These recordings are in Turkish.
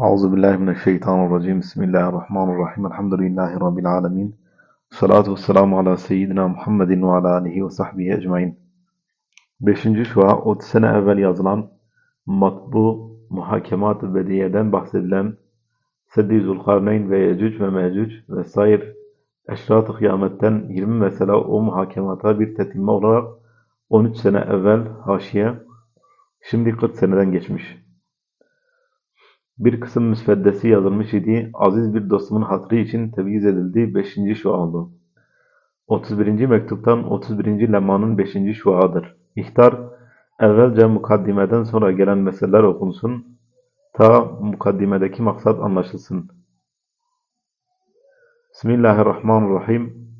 Auzu billahi mineşşeytanirracim. Bismillahirrahmanirrahim. Elhamdülillahi rabbil alamin. Salatu vesselamu ala seyyidina Muhammedin ve ala alihi ve sahbihi ecmaîn. 5. şua 30 sene evvel yazılan matbu muhakemat-ı bediyeden bahsedilen Seddi Zülkarneyn ve Yecüc ve Mecüc ve sair eşrat-ı kıyametten 20 mesela o muhakemata bir tetimme olarak 13 sene evvel haşiye şimdi 40 seneden geçmiş. Bir kısım müsveddesi yazılmış idi. Aziz bir dostumun hatırı için tevyiz edildi. 5. şua oldu. 31. mektuptan 31. lemanın 5. şuadır. İhtar, evvelce mukaddimeden sonra gelen meseleler okunsun. Ta mukaddimedeki maksat anlaşılsın. Bismillahirrahmanirrahim.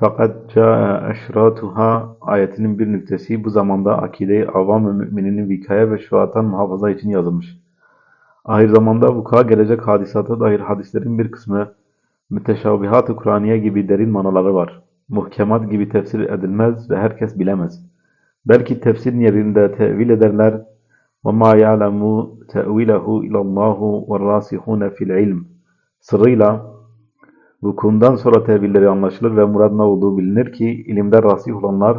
Fakat ca'e eşratuha ayetinin bir nüktesi bu zamanda akide-i avam ve mümininin vikaya ve şuatan muhafaza için yazılmış. Ahir zamanda vuku'a gelecek hadisata dair hadislerin bir kısmı müteşabihat-ı Kur'aniye gibi derin manaları var. Muhkemat gibi tefsir edilmez ve herkes bilemez. Belki tefsir yerinde tevil ederler. وَمَا يَعْلَمُ تَأْوِيلَهُ اِلَى اللّٰهُ وَالرَّاسِخُونَ فِي الْعِلْمِ Sırrıyla vukuundan sonra tevilleri anlaşılır ve murad ne olduğu bilinir ki ilimde rasih olanlar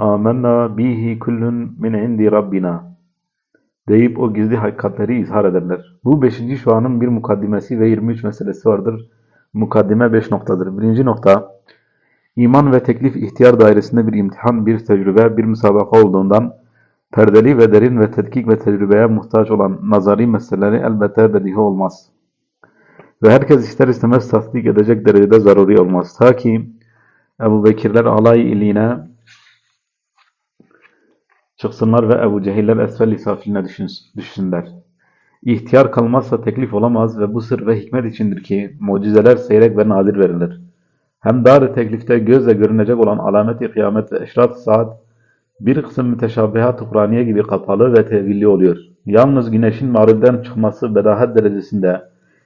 آمَنَّا bihi kullun min indi rabbina deyip o gizli hakikatleri izhar ederler. Bu beşinci şuanın bir mukaddimesi ve 23 meselesi vardır. Mukaddime 5 noktadır. Birinci nokta, iman ve teklif ihtiyar dairesinde bir imtihan, bir tecrübe, bir müsabaka olduğundan perdeli ve derin ve tetkik ve tecrübeye muhtaç olan nazari meseleleri elbette bedihi olmaz. Ve herkes ister istemez tasdik edecek derecede zaruri olmaz. Ta ki Ebu Bekirler alay iliğine çıksınlar ve Ebu Cehiller esfel-i safiline düşsünler. İhtiyar kalmazsa teklif olamaz ve bu sır ve hikmet içindir ki mucizeler seyrek ve nadir verilir. Hem dar teklifte gözle görünecek olan alamet-i kıyamet ve eşrat saat bir kısım müteşabihat-ı Kur'aniye gibi kapalı ve tevilli oluyor. Yalnız güneşin mağribden çıkması bedahat derecesinde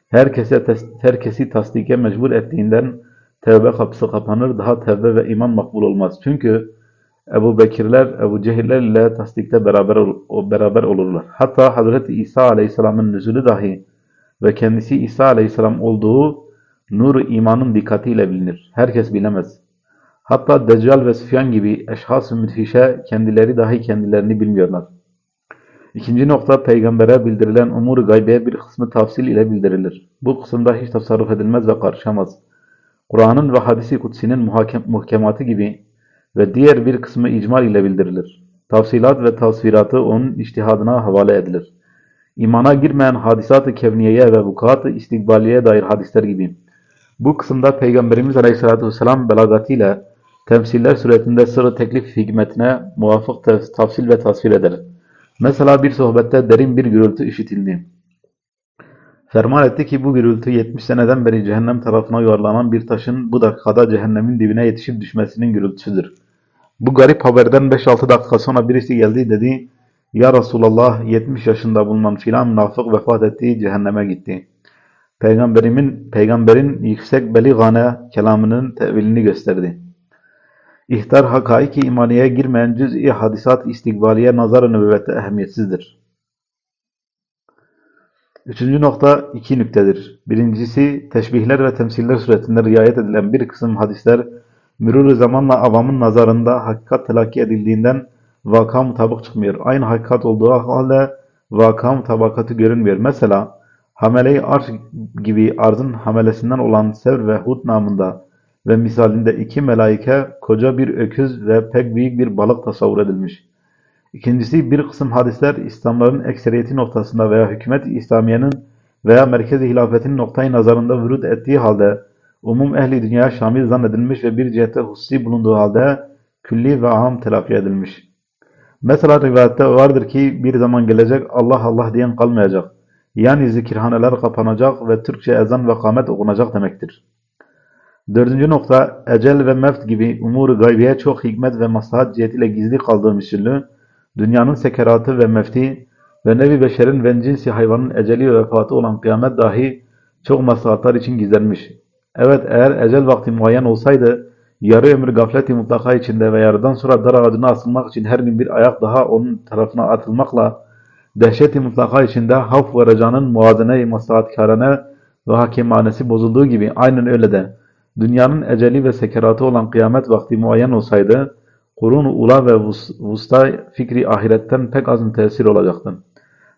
herkese herkesi tasdike mecbur ettiğinden tevbe kapısı kapanır, daha tevbe ve iman makbul olmaz. Çünkü Ebu Bekirler, Ebu Cehiller ile tasdikte beraber, beraber olurlar. Hatta Hazreti İsa Aleyhisselam'ın nüzulü dahi ve kendisi İsa Aleyhisselam olduğu nur imanın dikkatiyle bilinir. Herkes bilemez. Hatta Deccal ve Süfyan gibi eşhas-ı müthişe kendileri dahi kendilerini bilmiyorlar. İkinci nokta peygambere bildirilen umur gaybeye bir kısmı tafsil ile bildirilir. Bu kısımda hiç tasarruf edilmez ve karışamaz. Kur'an'ın ve hadisi kutsinin muhkematı gibi ve diğer bir kısmı icmal ile bildirilir. Tafsilat ve tasviratı onun iştihadına havale edilir. İmana girmeyen hadisat-ı kevniyeye ve vukuat-ı istikbaliyeye dair hadisler gibi. Bu kısımda Peygamberimiz Aleyhisselatü Vesselam belagatiyle temsiller suretinde sırrı teklif hikmetine muvafık tafsil ve tasvir eder. Mesela bir sohbette derin bir gürültü işitildi. Ferman etti ki bu gürültü 70 seneden beri cehennem tarafına yuvarlanan bir taşın bu dakikada cehennemin dibine yetişip düşmesinin gürültüsüdür. Bu garip haberden 5-6 dakika sonra birisi geldi dedi, Ya Resulallah 70 yaşında bulunan filan münafık vefat etti, cehenneme gitti. Peygamberimin, peygamberin yüksek beligane kelamının tevilini gösterdi. İhtar hakaiki imaniye girmeyen cüz'i hadisat istikbaliye nazar-ı nübüvvette ehemmiyetsizdir. Üçüncü nokta iki nüktedir. Birincisi, teşbihler ve temsiller suretinde riayet edilen bir kısım hadisler, mürür zamanla avamın nazarında hakikat telakki edildiğinden vaka mutabık çıkmıyor. Aynı hakikat olduğu halde vaka mutabakatı görünmüyor. Mesela, hamele-i arş gibi arzın hamelesinden olan Sevr ve Hud namında ve misalinde iki melaike, koca bir öküz ve pek büyük bir balık tasavvur edilmiş. İkincisi bir kısım hadisler İslamların ekseriyeti noktasında veya hükümet İslamiye'nin veya merkez-i hilafetin noktayı nazarında vürud ettiği halde umum ehli dünya şamil zannedilmiş ve bir cihette hususi bulunduğu halde külli ve aham telafi edilmiş. Mesela rivayette vardır ki bir zaman gelecek Allah Allah diyen kalmayacak. Yani zikirhaneler kapanacak ve Türkçe ezan ve kamet okunacak demektir. Dördüncü nokta, ecel ve mevt gibi umur gaybiye çok hikmet ve maslahat cihetiyle gizli kaldığı misilli, dünyanın sekeratı ve mefti ve nevi beşerin ve cinsi hayvanın eceli ve vefatı olan kıyamet dahi çok maslahatlar için gizlenmiş. Evet eğer ecel vakti muayyen olsaydı, yarı ömür gafleti mutlaka içinde ve yarıdan sonra dar ağacına asılmak için her gün bir ayak daha onun tarafına atılmakla dehşet-i mutlaka içinde havf ve recanın muvazene-i maslahatkârane ve hakimanesi bozulduğu gibi aynen öyle de dünyanın eceli ve sekeratı olan kıyamet vakti muayyen olsaydı kurun-u ula ve vus- vusta fikri ahiretten pek az müteessir olacaktı.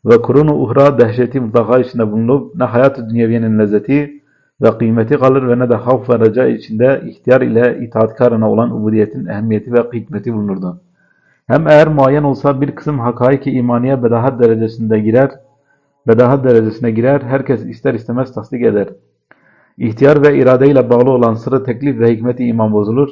Ve kurun-u uhra dehşeti mutlaka içinde bulunup ne hayat-ı dünyeviyenin lezzeti ve kıymeti kalır ve ne de havf ve reca içinde ihtiyar ile itaatkarına olan ubudiyetin ehemmiyeti ve hikmeti bulunurdu. Hem eğer muayyen olsa bir kısım hakaiki imaniye bedahat derecesinde girer, bedahat derecesine girer, herkes ister istemez tasdik eder. İhtiyar ve iradeyle bağlı olan sırrı teklif ve hikmeti iman bozulur.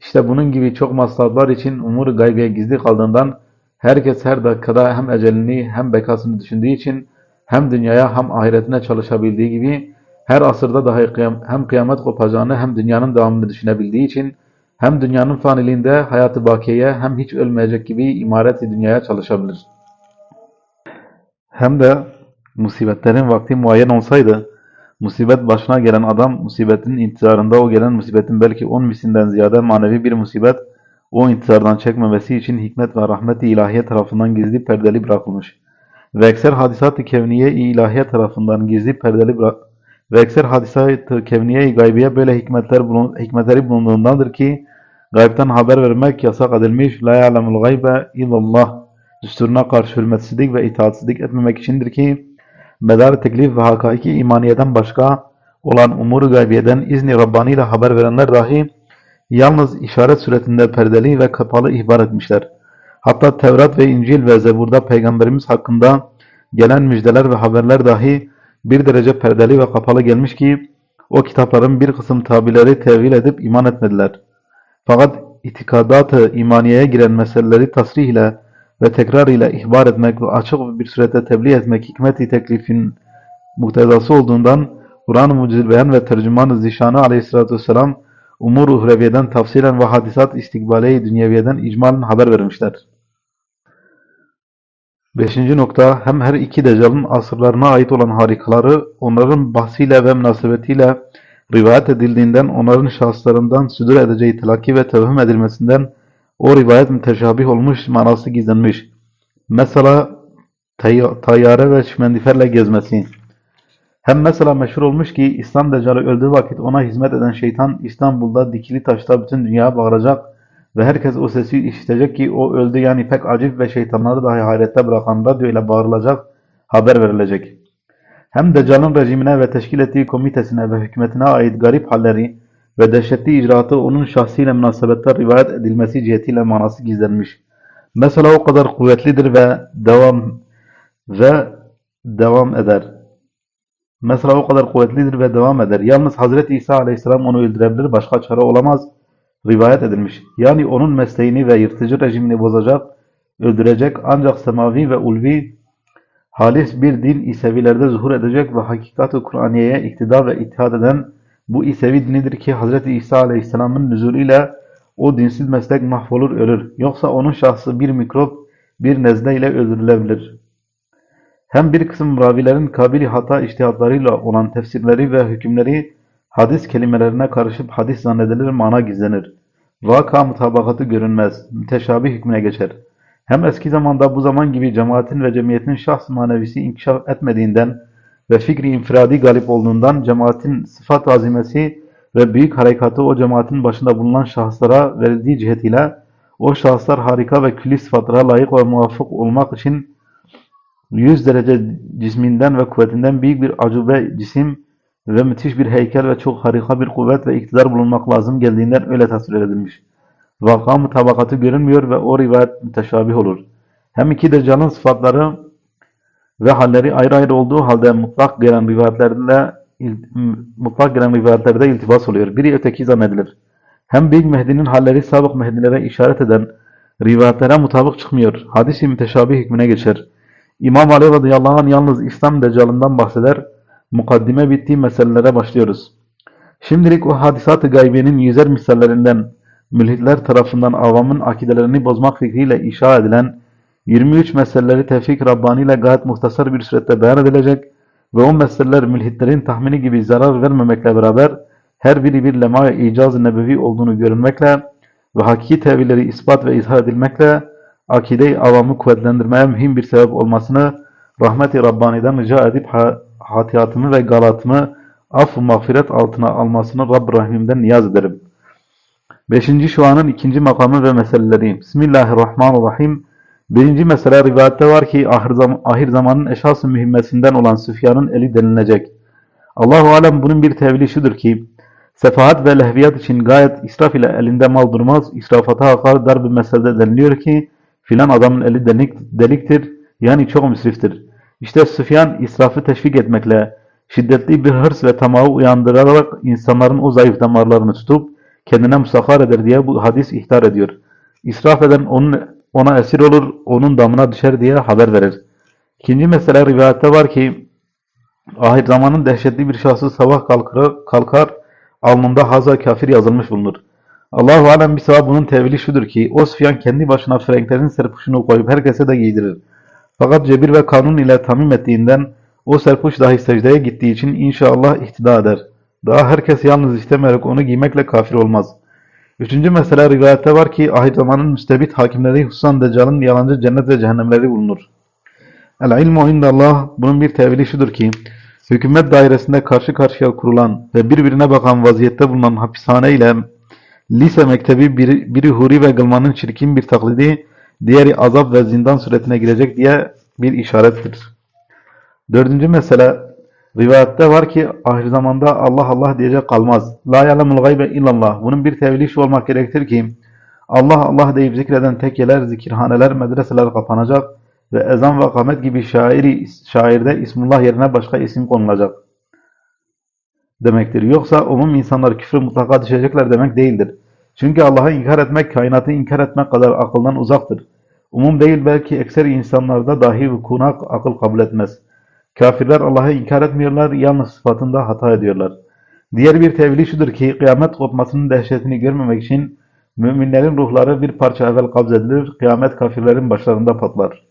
İşte bunun gibi çok maslahatlar için umur gaybiye gizli kaldığından herkes her dakikada hem ecelini hem bekasını düşündüğü için hem dünyaya hem ahiretine çalışabildiği gibi her asırda dahi kıyam- hem kıyamet kopacağını hem dünyanın devamını düşünebildiği için hem dünyanın faniliğinde hayatı bakiyeye hem hiç ölmeyecek gibi imareti dünyaya çalışabilir. Hem de musibetlerin vakti muayyen olsaydı musibet başına gelen adam musibetin intizarında o gelen musibetin belki on mislinden ziyade manevi bir musibet o intizardan çekmemesi için hikmet ve rahmet-i ilahiye tarafından gizli perdeli bırakılmış. Ve ekser hadisat-ı kevniye-i ilahiye tarafından gizli perdeli bırak ve ekser hadisat-ı kevniye-i gaybiye böyle hikmetler bulun hikmetleri bulunduğundandır ki gaybten haber vermek yasak edilmiş. La ya'lemul gaybe illallah düsturuna karşı hürmetsizlik ve itaatsizlik etmemek içindir ki medar teklif ve hakaiki imaniyeden başka olan umur-u gaybiyeden izni Rabbani ile haber verenler dahi yalnız işaret suretinde perdeli ve kapalı ihbar etmişler. Hatta Tevrat ve İncil ve Zebur'da Peygamberimiz hakkında gelen müjdeler ve haberler dahi bir derece perdeli ve kapalı gelmiş ki o kitapların bir kısım tabileri tevil edip iman etmediler. Fakat itikadat-ı imaniyeye giren meseleleri tasrih ile ve tekrar ile ihbar etmek ve açık bir surette tebliğ etmek hikmet-i teklifin muktezası olduğundan Kur'an-ı Mucizül Beyan ve Tercüman-ı Zişanı aleyhissalatü vesselam umur-u tafsilen ve hadisat istikbale-i dünyeviyeden icmalen haber vermişler. Beşinci nokta hem her iki deccalın asırlarına ait olan harikaları onların bahsiyle ve münasebetiyle rivayet edildiğinden onların şahıslarından südür edeceği telakki ve tevhüm edilmesinden o rivayet müteşabih olmuş manası gizlenmiş. Mesela tay- tayyare ve şimendiferle gezmesi. Hem mesela meşhur olmuş ki İslam Deccal'i öldüğü vakit ona hizmet eden şeytan İstanbul'da dikili taşta bütün dünyaya bağıracak ve herkes o sesi işitecek ki o öldü yani pek acip ve şeytanları dahi hayrette bırakan radyo bağırılacak, haber verilecek. Hem Deccal'ın rejimine ve teşkil ettiği komitesine ve hükümetine ait garip halleri ve dehşetli icraatı onun şahsiyle münasebette rivayet edilmesi cihetiyle manası gizlenmiş. Mesela o kadar kuvvetlidir ve devam ve devam eder. Mesela o kadar kuvvetlidir ve devam eder. Yalnız Hazreti İsa aleyhisselam onu öldürebilir, başka çare olamaz. Rivayet edilmiş. Yani onun mesleğini ve yırtıcı rejimini bozacak, öldürecek ancak semavi ve ulvi halis bir din İsevilerde zuhur edecek ve hakikat-ı Kur'aniye'ye iktidar ve itihat eden bu İsevi dinidir ki Hz. İsa Aleyhisselam'ın nüzulüyle o dinsiz meslek mahvolur ölür. Yoksa onun şahsı bir mikrop, bir nezle ile öldürülebilir. Hem bir kısım ravilerin kabili hata iştihatlarıyla olan tefsirleri ve hükümleri hadis kelimelerine karışıp hadis zannedilir, mana gizlenir. Vaka mutabakatı görünmez, müteşabih hükmüne geçer. Hem eski zamanda bu zaman gibi cemaatin ve cemiyetin şahs manevisi inkişaf etmediğinden ve fikri infiradi galip olduğundan cemaatin sıfat azimesi ve büyük harekatı o cemaatin başında bulunan şahıslara verildiği cihetiyle o şahıslar harika ve külli sıfatlara layık ve muvaffak olmak için yüz derece cisminden ve kuvvetinden büyük bir acube cisim ve müthiş bir heykel ve çok harika bir kuvvet ve iktidar bulunmak lazım geldiğinden öyle tasvir edilmiş. Vaka mutabakatı görünmüyor ve o rivayet müteşabih olur. Hem iki deccalın sıfatları ve halleri ayrı ayrı olduğu halde mutlak gelen rivayetlerle mutlak gelen rivayetlerde iltibas oluyor. Biri öteki zannedilir. Hem Büyük Mehdi'nin halleri sabık Mehdilere işaret eden rivayetlere mutabık çıkmıyor. Hadis-i müteşabih hükmüne geçer. İmam Ali radıyallahu anh yalnız İslam deccalından bahseder. Mukaddime bittiği meselelere başlıyoruz. Şimdilik o hadisat-ı gaybiyenin yüzer misallerinden mülhitler tarafından avamın akidelerini bozmak fikriyle inşa edilen 23 meseleleri tevfik Rabbani ile gayet muhtasar bir surette beyan edilecek ve o meseleler mülhitlerin tahmini gibi zarar vermemekle beraber her biri bir lema-i icaz-ı nebevi olduğunu görünmekle ve hakiki tevilleri ispat ve izah edilmekle akide-i avamı kuvvetlendirmeye mühim bir sebep olmasını rahmeti Rabbani'den rica edip hatiyatımı ve galatımı af ve mağfiret altına almasını Rabb Rahim'den niyaz ederim. Beşinci şuanın ikinci makamı ve meseleleri. Bismillahirrahmanirrahim. Birinci mesele rivayette var ki ahir, zam ahir zamanın eşhas-ı mühimmesinden olan Süfyan'ın eli denilecek. Allahu alem bunun bir tevili şudur ki sefahat ve lehviyat için gayet israf ile elinde mal durmaz. İsrafata akar dar bir meselede deniliyor ki filan adamın eli delik, deliktir yani çok müsriftir. İşte Süfyan israfı teşvik etmekle şiddetli bir hırs ve tamahı uyandırarak insanların o zayıf damarlarını tutup kendine musahhar eder diye bu hadis ihtar ediyor. İsraf eden onun, ona esir olur, onun damına düşer diye haber verir. İkinci mesele rivayette var ki ahir zamanın dehşetli bir şahsı sabah kalkar, kalkar alnında haza kafir yazılmış bulunur. Allahu alem bir sabah bunun tevili şudur ki o Süfyan kendi başına frenklerin serpuşunu koyup herkese de giydirir. Fakat cebir ve kanun ile tamim ettiğinden o serpuş dahi secdeye gittiği için inşallah ihtida eder. Daha herkes yalnız istemeyerek onu giymekle kafir olmaz. Üçüncü mesele rivayette var ki ahir zamanın müstebit hakimleri hususan Deccal'ın yalancı cennet ve cehennemleri bulunur. El ilmu indallah bunun bir tevili şudur ki hükümet dairesinde karşı karşıya kurulan ve birbirine bakan vaziyette bulunan hapishane ile lise mektebi biri, biri huri ve gılmanın çirkin bir taklidi, diğeri azap ve zindan suretine girecek diye bir işarettir. Dördüncü mesele rivayette var ki ahir zamanda Allah Allah diyecek kalmaz. La yalemul gaybe illallah. Bunun bir tevili şu olmak gerektir ki Allah Allah deyip zikreden tekkeler, zikirhaneler, medreseler kapanacak ve ezan ve kamet gibi şairi, şairde İsmullah yerine başka isim konulacak demektir. Yoksa umum insanlar küfrü mutlaka düşecekler demek değildir. Çünkü Allah'ı inkar etmek, kainatı inkar etmek kadar akıldan uzaktır. Umum değil belki ekser insanlarda dahi vukuna akıl kabul etmez. Kafirler Allah'ı inkar etmiyorlar, yalnız sıfatında hata ediyorlar. Diğer bir tevili şudur ki kıyamet kopmasının dehşetini görmemek için müminlerin ruhları bir parça evvel kabzedilir, kıyamet kafirlerin başlarında patlar.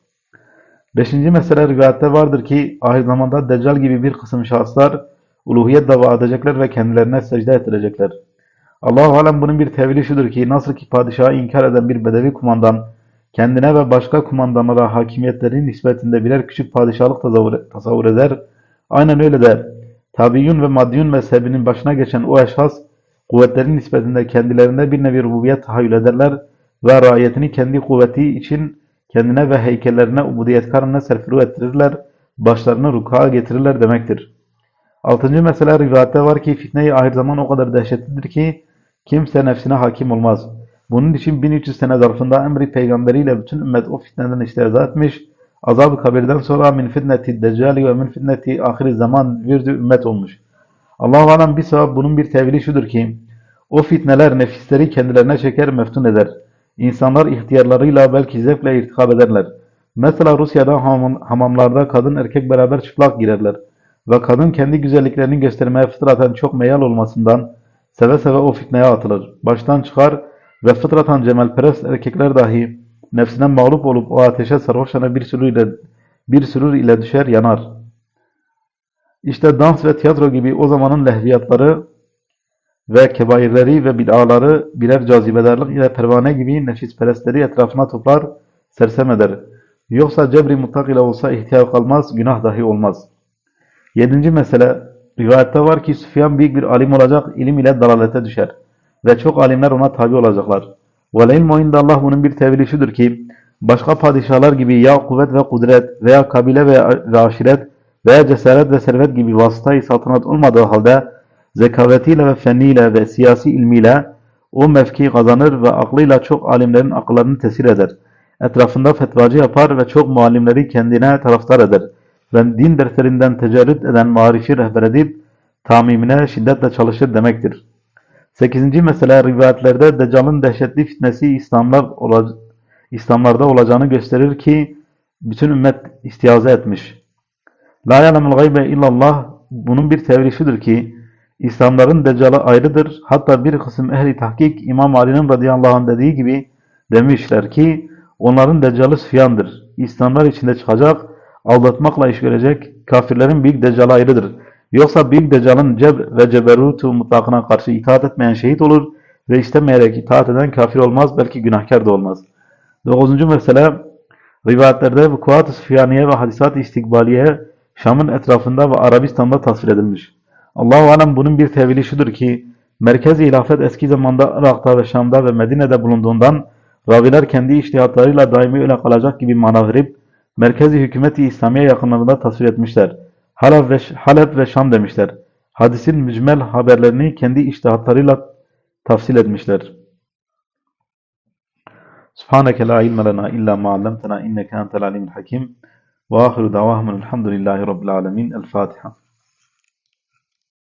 Beşinci mesele rivayette vardır ki ahir zamanda Deccal gibi bir kısım şahıslar uluhiyet dava edecekler ve kendilerine secde ettirecekler. Allahu alem bunun bir tevili şudur ki nasıl ki padişahı inkar eden bir bedevi kumandan kendine ve başka kumandanlara hakimiyetlerin nispetinde birer küçük padişahlık tasavvur, tasavvur eder. Aynen öyle de tabiyyun ve maddiyun mezhebinin başına geçen o eşhas kuvvetlerin nispetinde kendilerine bir nevi rububiyet tahayyül ederler ve raiyetini kendi kuvveti için kendine ve heykellerine ubudiyetkarına serfiru ettirirler, başlarını rukuğa getirirler demektir. Altıncı mesele rivayette var ki fitne-i ahir zaman o kadar dehşetlidir ki kimse nefsine hakim olmaz. Bunun için 1300 sene zarfında emri peygamberiyle bütün ümmet o fitneden istihza etmiş, azab-ı kabirden sonra min fitneti deccali ve min fitneti ahir zaman virdü ümmet olmuş. Allah-u Alem bir sebep bunun bir tevili şudur ki o fitneler nefisleri kendilerine çeker meftun eder. İnsanlar ihtiyarlarıyla belki zevkle irtikab ederler. Mesela Rusya'da hamam- hamamlarda kadın erkek beraber çıplak girerler. Ve kadın kendi güzelliklerini göstermeye fıtraten çok meyal olmasından seve seve o fitneye atılır. Baştan çıkar ve fıtraten cemalperest erkekler dahi nefsine mağlup olup o ateşe sarhoşana bir sürü ile, bir sürür ile düşer yanar. İşte dans ve tiyatro gibi o zamanın lehviyatları ve kebairleri ve bid'aları birer cazibedarlık ile pervane gibi nefisperestleri etrafına toplar, sersem eder. Yoksa cebri mutlak ile olsa ihtiyar kalmaz, günah dahi olmaz. Yedinci mesele, rivayette var ki Süfyan büyük bir alim olacak, ilim ile dalalete düşer Ve çok alimler ona tabi olacaklar. وَلَيْلْمُ indallah bunun bir tevili şudur ki, başka padişahlar gibi ya kuvvet ve kudret veya kabile ve, ve aşiret veya cesaret ve servet gibi vasıtayı saltanat olmadığı halde zekavetiyle ve fenniyle ve siyasi ilmiyle o mevki kazanır ve aklıyla çok alimlerin akıllarını tesir eder. Etrafında fetvacı yapar ve çok muallimleri kendine taraftar eder. Ve din derslerinden tecerrüt eden marifi rehber edip tamimine şiddetle çalışır demektir. Sekizinci mesele rivayetlerde Deccal'ın dehşetli fitnesi İslamlar ola- İslamlarda olacağını gösterir ki bütün ümmet istiaze etmiş. La yalemul gaybe illallah bunun bir tevrişidir ki İslamların Deccal'ı ayrıdır. Hatta bir kısım ehli tahkik İmam Ali'nin radıyallahu anh dediği gibi demişler ki onların Deccal'ı Süfyan'dır. İslamlar içinde çıkacak, aldatmakla iş görecek, kafirlerin büyük Deccal'ı ayrıdır. Yoksa büyük Deccal'ın cebr ve ceberutu mutlakına karşı itaat etmeyen şehit olur ve istemeyerek itaat eden kafir olmaz belki günahkar da olmaz. Dokuzuncu mesele Rivayetlerde vukuat-ı süfyaniye ve hadisat-ı istikbaliye Şam'ın etrafında ve Arabistan'da tasvir edilmiş. Allahu alem bunun bir tevili şudur ki merkezi hilafet eski zamanda Irak'ta ve Şam'da ve Medine'de bulunduğundan raviler kendi iştihatlarıyla daimi öyle kalacak gibi mana verip merkezi hükümeti İslamiye yakınlarında tasvir etmişler. Halep ve, Halep ve Şam demişler. Hadisin mücmel haberlerini kendi iştihatlarıyla tafsil etmişler. Subhaneke la ilme lena illa ma allamtena inneke entel alimul hakim. Ve ahiru davahumul elhamdülillahi rabbil alemin. El Fatiha.